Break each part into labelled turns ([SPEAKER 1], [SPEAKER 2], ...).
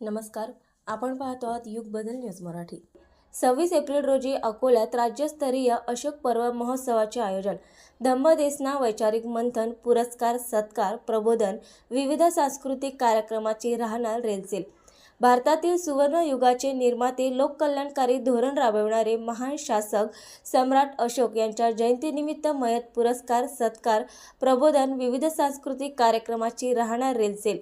[SPEAKER 1] नमस्कार. आपण पाहतो आहात युग बदल न्यूज मराठी. सव्वीस एप्रिल रोजी अकोल्यात राज्यस्तरीय अशोक पर्व महोत्सवाचे आयोजन. धम्मदेसना वैचारिक मंथन पुरस्कार सत्कार प्रबोधन विविध सांस्कृतिक कार्यक्रमाची राहणार रेलसेल भारतातील सुवर्ण युगाचे निर्माते लोककल्याणकारी धोरण राबविणारे महान शासक सम्राट अशोक यांच्या जयंतीनिमित्त मयत पुरस्कार सत्कार प्रबोधन विविध सांस्कृतिक कार्यक्रमाची राहणार रेलसेल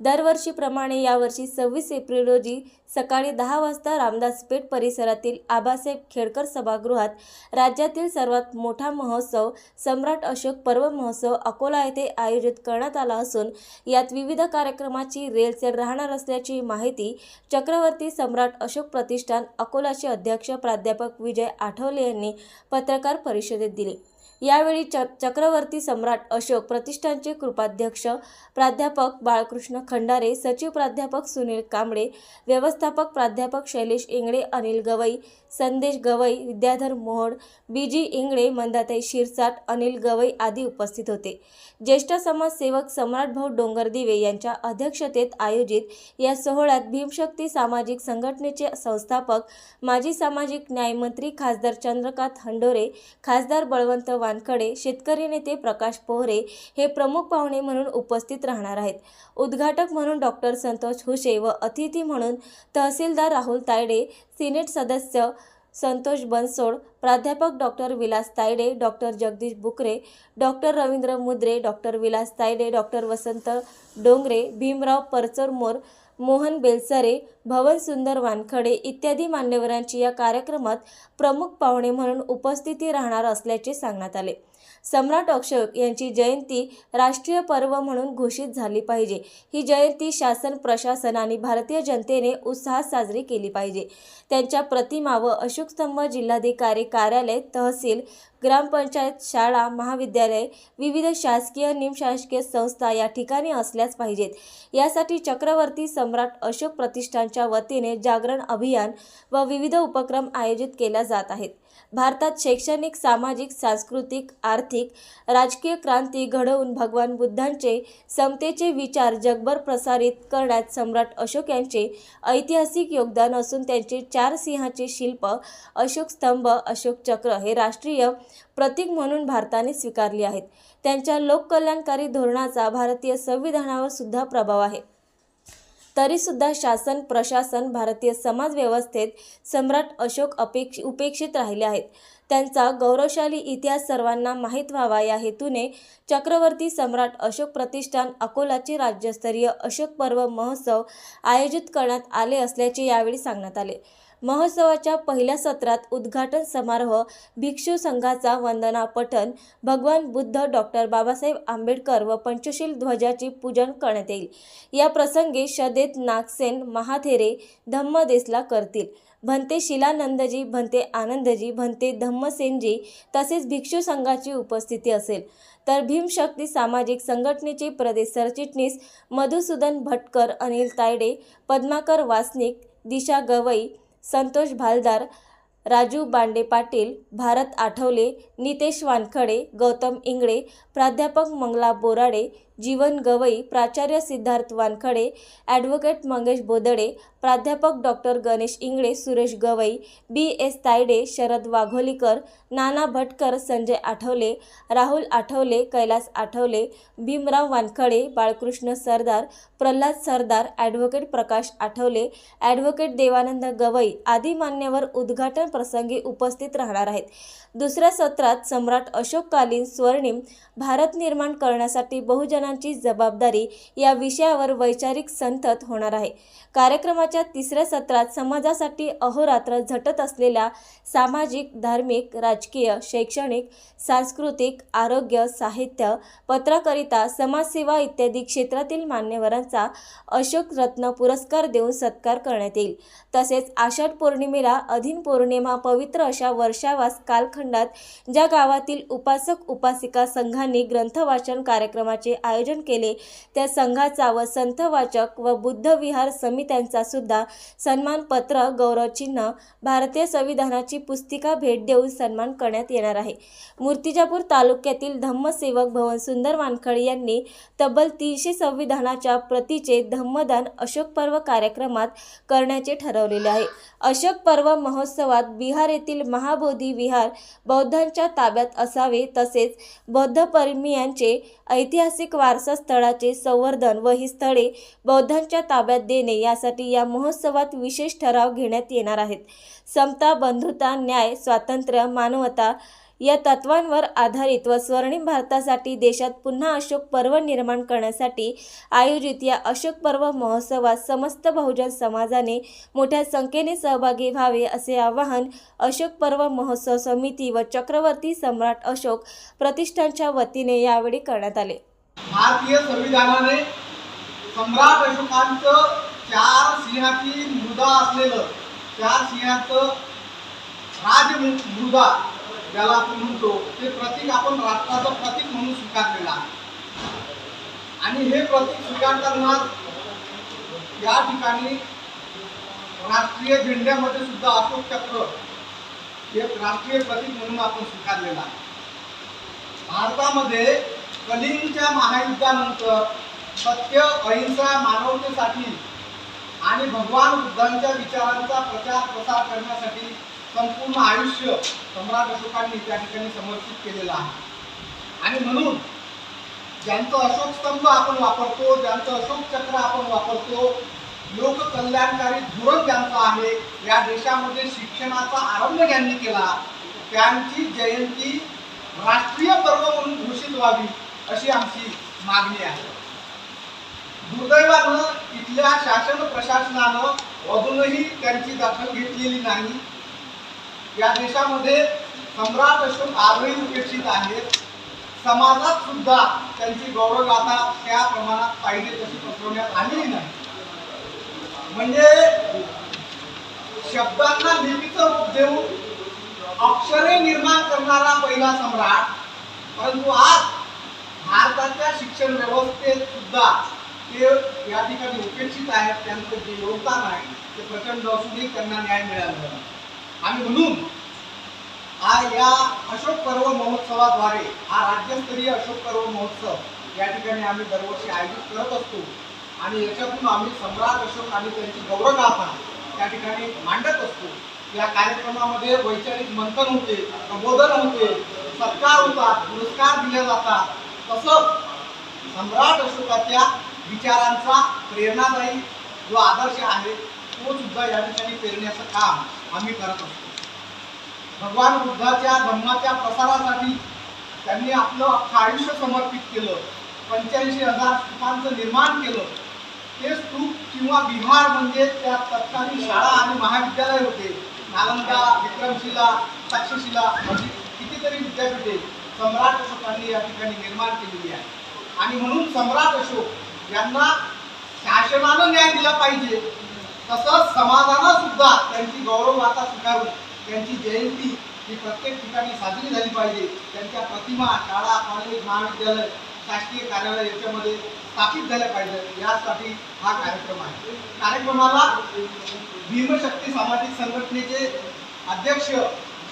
[SPEAKER 1] दरवर्षीप्रमाणे यावर्षी सव्वीस एप्रिल रोजी सकाळी दहा वाजता रामदास पेठ परिसरातील आबासाहेब खेडकर सभागृहात राज्यातील सर्वात मोठा महोत्सव सम्राट अशोक पर्व महोत्सव अकोला येथे आयोजित करण्यात आला असून यात विविध कार्यक्रमाची रेलचेल राहणार असल्याची माहिती चक्रवर्ती सम्राट अशोक प्रतिष्ठान अकोलाचे अध्यक्ष प्राध्यापक विजय आठवले यांनी पत्रकार परिषदेत दिली. यावेळी च चक्रवर्ती सम्राट अशोक प्रतिष्ठानचे कृपाध्यक्ष प्राध्यापक बाळकृष्ण खंडारे सचिव प्राध्यापक सुनील कांबळे व्यवस्थापक प्राध्यापक शैलेश इंगळे अनिल गवई संदेश गवई विद्याधर मोहोड बी जी इंगळे मंदाताई शिरसाट अनिल गवई आदी उपस्थित होते. ज्येष्ठ समाजसेवक सम्राट भाऊ डोंगर डोंगरदिवे यांच्या अध्यक्षतेत आयोजित या सोहळ्यात भीमशक्ती सामाजिक संघटनेचे संस्थापक माजी सामाजिक न्यायमंत्री खासदार चंद्रकांत हंडोरे खासदार बळवंत वानखडे शेतकरी नेते प्रकाश पोहरे हे प्रमुख पाहुणे म्हणून उपस्थित राहणार आहेत. उद्घाटक म्हणून डॉक्टर संतोष हुशे व अतिथी म्हणून तहसीलदार राहुल तायडे सिनेट सदस्य संतोष बनसोड प्राध्यापक doctor Vilas Tayde doctor Jagdish Bukre doctor Ravindra Mudre doctor Vilas Tayde doctor Vasant Dongre Bhimrao Parchormor Mohan Belsare Bhavan Sundar Wankhade इत्यादी मान्यवरांची या कार्यक्रमात प्रमुख पाहुणे म्हणून उपस्थिती राहणार असल्याचे सांगण्यात आले. सम्राट अशोक यांची जयंती राष्ट्रीय पर्व म्हणून घोषित झाली पाहिजे. ही जयंती शासन प्रशासन आणि भारतीय जनतेने उत्साहात साजरी केली पाहिजे. त्यांच्या प्रतिमा व अशोक स्तंभ जिल्हाधिकारी कार्यालय तहसील ग्रामपंचायत शाळा महाविद्यालय विविध शासकीय निमशासकीय संस्था या ठिकाणी असल्याच पाहिजेत. यासाठी चक्रवर्ती सम्राट अशोक प्रतिष्ठानच्या वतीने जागरण अभियान व विविध उपक्रम आयोजित केल्या जात आहेत. भारतात शैक्षणिक सामाजिक सांस्कृतिक आर्थिक राजकीय क्रांती घडवून भगवान बुद्धांचे समतेचे विचार जगभर प्रसारित करण्यात सम्राट अशोक यांचे ऐतिहासिक योगदान असून त्यांचे चार सिंहाचे शिल्प अशोक स्तंभ अशोक चक्र हे राष्ट्रीय प्रतीक म्हणून भारताने स्वीकारले आहेत. त्यांच्या लोककल्याणकारी धोरणाचा भारतीय संविधानावर सुद्धा प्रभाव आहे. तरीसुद्धा शासन प्रशासन भारतीय समाज व्यवस्थेत सम्राट अशोक अपेक्ष उपेक्षित राहिले आहेत. त्यांचा गौरवशाली इतिहास सर्वांना माहीत व्हावा या हेतूने चक्रवर्ती सम्राट अशोक प्रतिष्ठान अकोलाचे राज्यस्तरीय अशोक पर्व महोत्सव आयोजित करण्यात आले असल्याचे यावेळी सांगण्यात आले. महोत्सवाच्या पहिल्या सत्रात उद्घाटन समारोह भिक्षू संघाचा वंदना पठण भगवान बुद्ध डॉक्टर बाबासाहेब आंबेडकर व पंचशील ध्वजाचे पूजन करण्यात येईल. या प्रसंगी शदेत नागसेन महाथेरे धम्मदेसला करतील. भंते शिलानंदजी भंते आनंदजी भंते धम्मसेनजी तसेच भिक्षू संघाची उपस्थिती असेल. तर भीमशक्ती सामाजिक संघटनेचे प्रदेश सरचिटणीस मधुसूदन भटकर अनिल तायडे पद्माकर वासनिक दिशा गवई संतोष भालदार राजू बांडे पाटील भारत आठवले नितेश वानखडे गौतम इंगळे प्राध्यापक मंगला बोराडे जीवन गवई प्राचार्य सिद्धार्थ वानखडे ॲडव्होकेट मंगेश बोदडे प्राध्यापक doctor Ganesh Ingle Suresh Gawai B S Tayde Sharad Wagholikar Nana Bhatkar Sanjay Athawale Rahul Athawale Kailas Athawale Bhimrao Wankhade Balkrishna Sardar Pralhad Sardar advocate Prakash Athawale advocate Devanand Gawai आदी मान्यवर उद्घाटन प्रसंगी उपस्थित राहणार आहेत. दुसऱ्या सत्रात सम्राट अशोककालीन स्वर्णिम भारत निर्माण करण्यासाठी शिक्षणाची जबाबदारी या विषयावर वैचारिक संतत होणार आहे. कार्यक्रमाच्या तिसऱ्या सत्रात समाजासाठी अहोरात्र झटत असलेल्या सामाजिक धार्मिक राजकीय शैक्षणिक सांस्कृतिक आरोग्य साहित्य पत्रकारिता समाजसेवा इत्यादी क्षेत्रातील मान्यवरांचा अशोक रत्न पुरस्कार देऊन सत्कार करण्यात येईल. तसेच आषाढ पौर्णिमेला अधीन पौर्णिमा पवित्र अशा वर्षावास कालखंडात ज्या गावातील उपासक उपासिका संघांनी ग्रंथवाचन कार्यक्रमाचे आयोजन आयोजन केले. त्या संघाचा व संतवाचक व बुद्धविहार समित्यांचा सुद्धा सन्मानपत्र गौरवचिन्ह भारतीय संविधानाची पुस्तिका भेट देऊन सन्मान करण्यात येणार आहे. मूर्तिजापूर तालुक्यातील धम्मसेवक भवन सुंदर वानखडे यांनी तब्बल तीनशे संविधानाच्या प्रतीचे धम्मदान अशोक पर्व कार्यक्रमात करण्याचे ठरवलेले आहे. अशोक पर्व महोत्सवात बिहार येथील महाबोधी विहार बौद्धांच्या ताब्यात असावे तसेच बौद्ध प्रेमीयांचे ऐतिहासिक वारसा स्थळाचे संवर्धन व ही स्थळे बौद्धांच्या ताब्यात देणे यासाठी या महोत्सवात विशेष ठराव घेण्यात येणार आहेत. समता बंधुता न्याय स्वातंत्र्य मानवता या तत्वांवर आधारित व स्वर्णिम भारतासाठी देशात पुन्हा अशोक पर्व निर्माण करण्यासाठी आयोजित या अशोक पर्व महोत्सवात समस्त बहुजन समाजाने मोठ्या संख्येने सहभागी व्हावे असे आवाहन अशोक पर्व महोत्सव समिती व चक्रवर्ती सम्राट अशोक प्रतिष्ठानच्या वतीने यावेळी करण्यात आले.
[SPEAKER 2] भारतीय संविधानाने सम्राट अशोकांचं चार सिंहाची मृदा असलेलं चार सिंहाचं राजमृदा ज्याला आपण म्हणतो ते प्रतीक आपण राष्ट्राचं प्रतीक म्हणून स्वीकारलेलं आहे. आणि हे प्रतीक स्वीकारताना या ठिकाणी राष्ट्रीय झेंड्यामध्ये सुद्धा अशोक चक्र हे राष्ट्रीय प्रतीक म्हणून आपण स्वीकारलेलं आहे. भारतामध्ये कलिंगच्या महायुद्धानंतर सत्य अहिंसा मानवतेसाठी आणि भगवान बुद्धांच्या विचारांचा प्रचार प्रसार करण्यासाठी संपूर्ण आयुष्य सम्राट अशोकांनी त्या ठिकाणी समर्पित केलेलं आहे. आणि म्हणून ज्यांचं अशोक स्तंभ आपण वापरतो ज्यांचं अशोक चक्र आपण वापरतो लोक कल्याणकारी धोरण ज्यांचं आहे या देशामध्ये शिक्षणाचा आरंभ ज्यांनी केला त्यांची जयंती राष्ट्रीय पर्व म्हणून घोषित व्हावी. अशी आमची मागणी आहे. दुर्दैवानं इथल्या शासन प्रशासनानं अजूनही त्यांची दखल घेतलेली नाही. या देशामध्ये सम्राट अशोक आजही उपेक्षित आहेत समाजात सुद्धा त्यांची गौरवगाथा त्या प्रमाणात पाहिजे तशी पसरवण्यात आलेली नाही. म्हणजे शब्दांना लिपीचं रूप देऊन अक्षरे निर्माण करणारा पहिला सम्राट परंतु आज भारताच्या शिक्षण व्यवस्थेत सुद्धा ते या ठिकाणी उपेक्षित आहेत. त्यांचं जे योगदान आहे ते प्रचंड असूनही त्यांना न्याय मिळाला आणि म्हणून हा या अशोक पर्व महोत्सवाद्वारे हा राज्यस्तरीय अशोक पर्व महोत्सव या ठिकाणी आम्ही दरवर्षी आयोजित करत असतो. आणि याच्यातून आम्ही सम्राट अशोक आणि त्यांची गौरवगाथा त्या ठिकाणी मांडत असतो. या कार्यक्रमामध्ये वैचारिक मंथन होते प्रबोधन होते सत्कार होतात पुरस्कार दिले जातात. तसंच सम्राट अशोकाच्या विचारांचा प्रेरणादायी जो आदर्श आहे तो सुद्धा या ठिकाणी पेरण्याचं काम आम्ही करत असतो. भगवान बुद्धाच्या धर्माच्या प्रसारासाठी त्यांनी आपलं अख्खं आयुष्य समर्पित केलं पंच्याऐंशी हजार स्तूपांचं निर्माण केलं. ते स्तूप किंवा विहार म्हणजे त्या तत्कालीन शाळा आणि महाविद्यालय होते. नालंदा विक्रमशिला तक्षशिला अशी म्हणजे कितीतरी विद्यापीठे सम्राट अशोकांनी या ठिकाणी निर्माण केलेली आहे. आणि म्हणून सम्राट अशोक यांना शासनानं न्याय दिला पाहिजे. तसंच समाजानं सुद्धा त्यांची गौरवगाथा स्वीकारून त्यांची जयंती ही प्रत्येक ठिकाणी साजरी झाली पाहिजे. त्यांच्या प्रतिमा शाळा कॉलेज महाविद्यालय शासकीय कार्यालय याच्यामध्ये स्थापित झाल्या पाहिजे. यासाठी हा कार्यक्रम आहे. कार्यक्रमाला भीमशक्ती सामाजिक संघटनेचे अध्यक्ष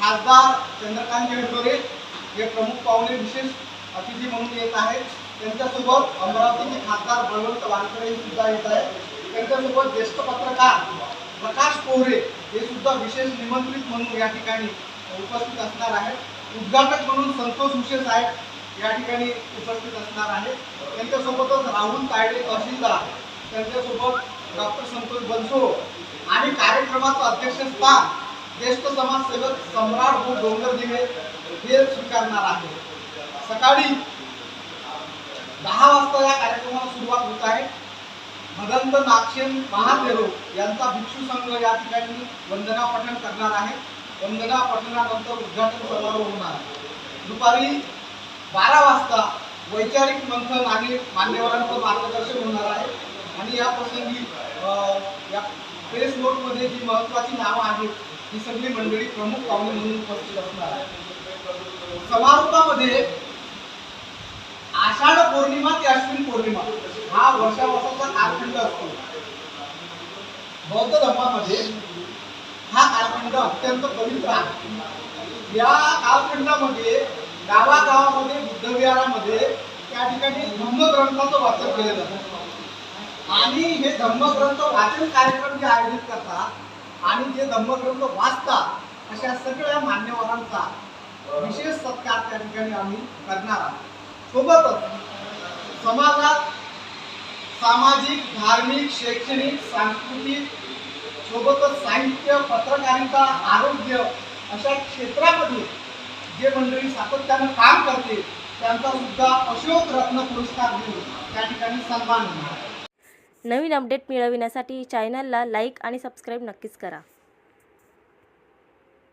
[SPEAKER 2] खासदार चंद्रकांत केळकरे हे प्रमुख पाहुणे विशेष अतिथी म्हणून येत आहेत त्यांच्यासोबत अमरावतीचे खासदार बळवंत वानखडे सुद्धा येत आहेत. त्यांच्यासोबत ज्येष्ठ पत्रकार प्रकाश कोहरे हे सुद्धा विशेष निमंत्रित म्हणून या ठिकाणी उपस्थित असणार आहेत. उद्घाटक म्हणून संतोष विशेष साहेब या ठिकाणी उपस्थित असणार आहेत. त्यांच्यासोबतच राहुल तायडे तहसीलदार त्यांच्यासोबत डॉक्टर संतोष बनसो आणि कार्यक्रमाचं अध्यक्षस्थान ज्येष्ठ समाजसेवक सम्राट भाऊ डोंगरदिवे हे स्वीकारणार आहे. सकाळी दहा वाजता या कार्यक्रमाला सुरुवात होत आहे. भदंत नाक्षेन महादेव यांचा भिक्षू संघ या ठिकाणी वंदना पठण करणार आहे. वंदना पठणानंतर उद्घाटन समारोह होणार दुपारी बारा वाजता वैचारिक मंथन आणि मान्यवरांचं मार्गदर्शन होणार आहे. आणि या प्रसंगी या प्रेस नोटमध्ये जी महत्वाची नावं आहेत ही सगळी मंडळी प्रमुख पाहुणे म्हणून उपस्थित असणार आहे समारोपामध्ये आषाढ पौर्णिमा ते अश्विन पौर्णिमा हा वर्षावर्षाचा कालखंड असतो. बौद्ध धर्मामध्ये हा कालखंड अत्यंत पवित्र आहे. या कालखंडामध्ये गावागावामध्ये बुद्धविहारामध्ये त्या ठिकाणी धम्मग्रंथाचं वाचन केलं जातं. आणि हे धम्मग्रंथ वाचन कार्यक्रम जे आयोजित करतात आणि जे धम्मग्रंथ वाचतात अशा सगळ्या मान्यवरांचा विशेष सत्कार त्या ठिकाणी आम्ही करणार आहोत. सोबतच समाजात सामाजिक धार्मिक शैक्षणिक सांस्कृतिक सोबतच साहित्य पत्रकारिता आरोग्य अशा क्षेत्रामध्ये जे मंडळी सातत्यानं काम करते त्यांचा सुद्धा अशोक रत्न पुरस्कार देऊन त्या ठिकाणी सन्मान होणार
[SPEAKER 1] नवीन अपडेट मिळविण्यासाठी चॅनलला लाईक आणि सबस्क्राईब नक्कीच करा.